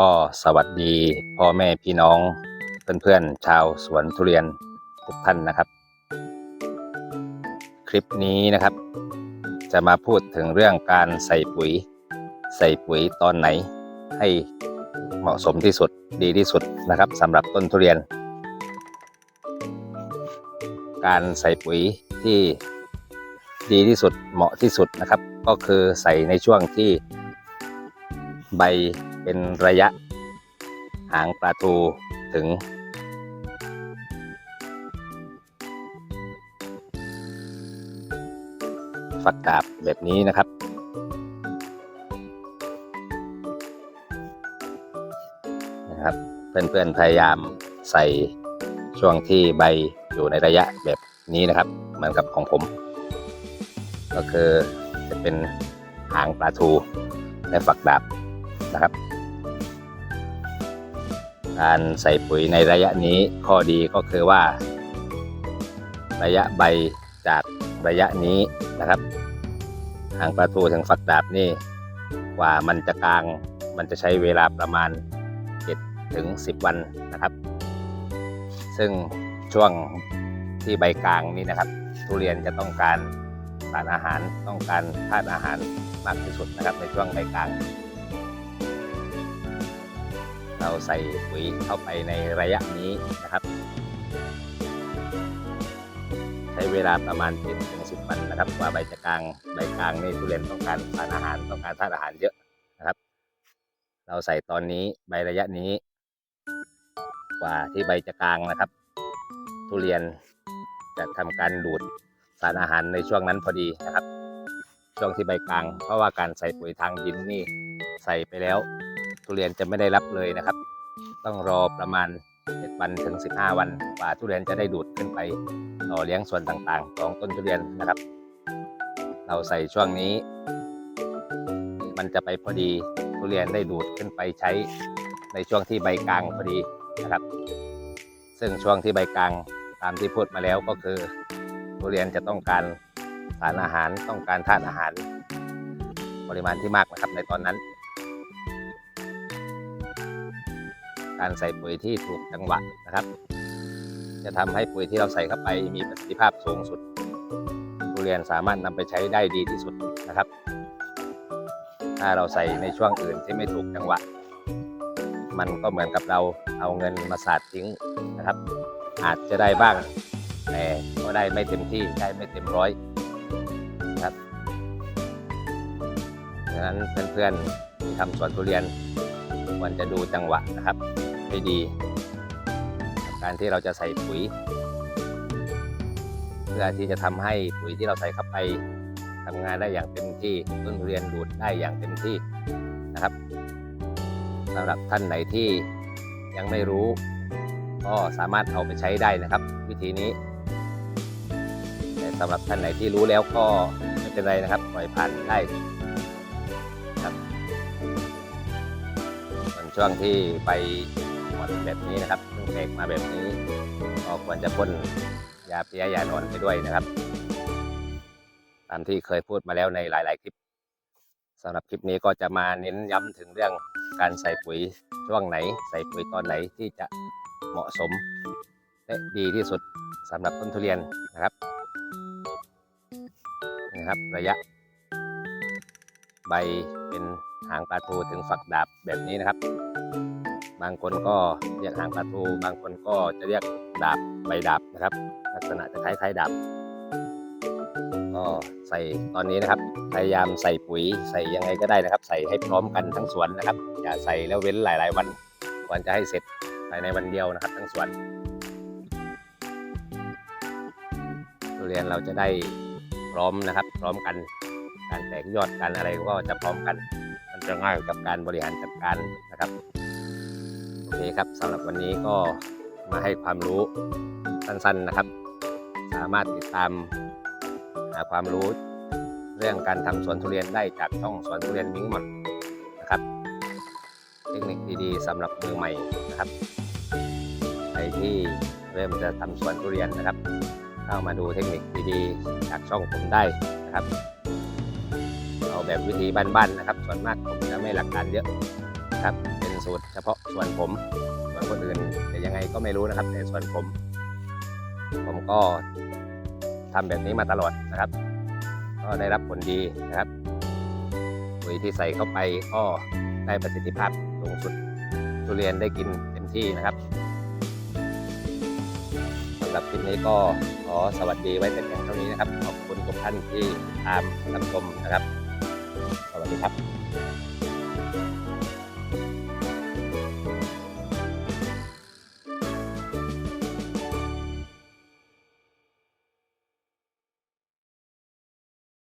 ก็สวัสดีพ่อแม่พี่น้องเพื่อนๆชาวสวนทุเรียนทุกท่านนะครับ คลิปนี้นะครับ จะมาพูดถึงเรื่องการใส่ปุ๋ย ใส่ปุ๋ยตอนไหน ให้เหมาะสมที่สุดดีที่สุดนะครับสำหรับต้นทุเรียน การใส่ปุ๋ยที่ดีที่สุดเหมาะที่สุดนะครับ ก็คือใส่ในช่วงที่ใบ เป็นระยะหางปลาทูถึง ฝักดาบแบบนี้นะครับ นะครับ เพื่อนๆพยายามใส่ช่วงที่ใบอยู่ในระยะแบบนี้นะครับ เหมือนกับของผม ก็คือจะเป็นหางปลาทูและฝักดาบนะครับ การใส่ปุ๋ยในระยะนี้ข้อดีก็คือว่า ระยะใบจากระยะนี้นะครับหางปลาทูถึงฝักดาบนี่กว่ามันจะกลางมันจะใช้เวลาประมาณ7ถึง10 วันนะครับ ซึ่งช่วงที่ใบกลางนี่นะครับ ทุเรียนจะต้องการสารอาหารต้องการธาตุอาหารมากที่สุดนะครับในช่วงใบกลาง เราใส่ปุ๋ยเข้าไปในระยะนี้นะครับ ใช้เวลาประมาณ7ถึง10วันนะครับกว่าใบจะกลางใบกลางนี่ทุเรียนต้องการสารอาหารต้องการธาตุอาหารเยอะนะครับ เราใส่ตอนนี้ใบระยะนี้ กว่าที่ใบจะกลางนะครับ ทุเรียนจะทำการดูดสารอาหารในช่วงนั้นพอดีนะครับ ช่วงที่ใบกลาง เพราะว่าการใส่ปุ๋ยทางดินนี่ใส่ไปแล้ว ทุเรียนจะไม่ได้รับเลยนะครับ ต้องรอประมาณ 7 วันถึง 15 วันกว่าทุเรียนจะได้ดูดขึ้นไปต่อเลี้ยงส่วนต่างๆ ของต้นทุเรียนนะครับ เราใส่ช่วงนี้ มันจะไปพอดีทุเรียนได้ดูดขึ้นไปใช้ในช่วงที่ใบกลางพอดีนะครับ ซึ่งช่วงที่ใบกลางตามที่พูดมาแล้วก็คือทุเรียนจะต้องการสารอาหารต้องการธาตุอาหาร ปริมาณที่มากนะครับในตอนนั้น การใส่ปุ๋ยที่ถูกจังหวะนะครับ จะทำให้ปุ๋ยที่เราใส่เข้าไปมีประสิทธิภาพสูงสุด ทุเรียนสามารถนำไปใช้ได้ดีที่สุดนะครับ ถ้าเราใส่ในช่วงอื่นที่ไม่ถูกจังหวะ มันก็เหมือนกับเราเอาเงินมาสาดทิ้งนะครับ อาจจะได้บ้างแต่ก็ได้ไม่เต็มที่ได้ไม่เต็มร้อยนะครับดังนั้นเพื่อนๆที่ทำสวนทุเรียน ควรจะดูจังหวะนะครับ ให้ดี การที่เราจะใส่ปุ๋ย เพื่อที่จะทำให้ปุ๋ยที่เราใส่เข้าไปทำงานได้อย่างเต็มที่ต้นทุเรียนดูดได้อย่างเต็มที่นะครับสำหรับท่านไหนที่ยังไม่รู้ ก็สามารถเอาไปใช้ได้นะครับ วิธีนี้แต่สำหรับท่านไหนที่รู้แล้วก็ไม่เป็นไรนะครับปล่อยผ่านได้ ช่วงที่ไปหมดแบบนี้นะครับเพิ่งแตกมาแบบนี้ก็ควรจะพ่นยาเพี้ยยานอนไปด้วยนะครับ ตามที่เคยพูดมาแล้วในหลาย ๆ คลิปสำหรับคลิปนี้ก็จะมาเน้นย้ำถึงเรื่องการใส่ปุ๋ยช่วงไหน ใส่ปุ๋ยตอนไหนที่จะเหมาะสม และดีที่สุดสำหรับต้นทุเรียนนะครับนะครับ ระยะ ใบเป็นหางปลาทูถึงฝักดาบแบบนี้นะครับ บางคนก็เรียกหางปลาทู บางคนก็จะเรียกดาบใบดาบนะครับ ลักษณะจะคล้ายๆดาบก็ใส่ตอนนี้นะครับ พยายามใส่ปุ๋ยใส่ยังไงก็ได้นะครับ ใส่ให้พร้อมกันทั้งสวนนะครับ อย่าใส่แล้วเว้นหลาย ๆ วันควรจะให้เสร็จภายในวันเดียวนะครับ ทั้งสวนทุเรียนเราจะได้พร้อมนะครับ พร้อมกัน การแตกยอดกันอะไรก็จะพร้อมกัน มันจะง่ายกับการบริหารจัดการนะครับโอเคครับสำหรับวันนี้ก็มาให้ความรู้สั้นๆนะครับ สามารถติดตามหาความรู้เรื่องการทำสวนทุเรียนได้จากช่องสวนทุเรียนมิงหมดนะครับ เทคนิคดีๆสำหรับมือใหม่นะครับใครที่เริ่มจะทำสวนทุเรียนนะครับ เข้ามาดูเทคนิคดีๆ จากช่องผมได้นะครับ อาแบบวิธีบ้านๆนะครับ ส่วนมากผมจะไม่หลักการเยอะนะครับเป็นสูตรเฉพาะส่วนผมส่วนคนอื่นจะยังไงก็ไม่รู้นะครับ แต่ส่วนผม ผมก็ทำแบบนี้มาตลอดนะครับ ก็ได้รับผลดีนะครับปุ๋ยที่ใส่เข้าไปก็ได้ประสิทธิภาพสูงสุดทุเรียนได้กินเต็มที่นะครับสำหรับคลิปนี้ก็ขอสวัสดีไว้แต่เพียงเท่านี้นะครับ ขอบคุณทุกท่านที่ตามรับชมนะครับ วัสดีครับ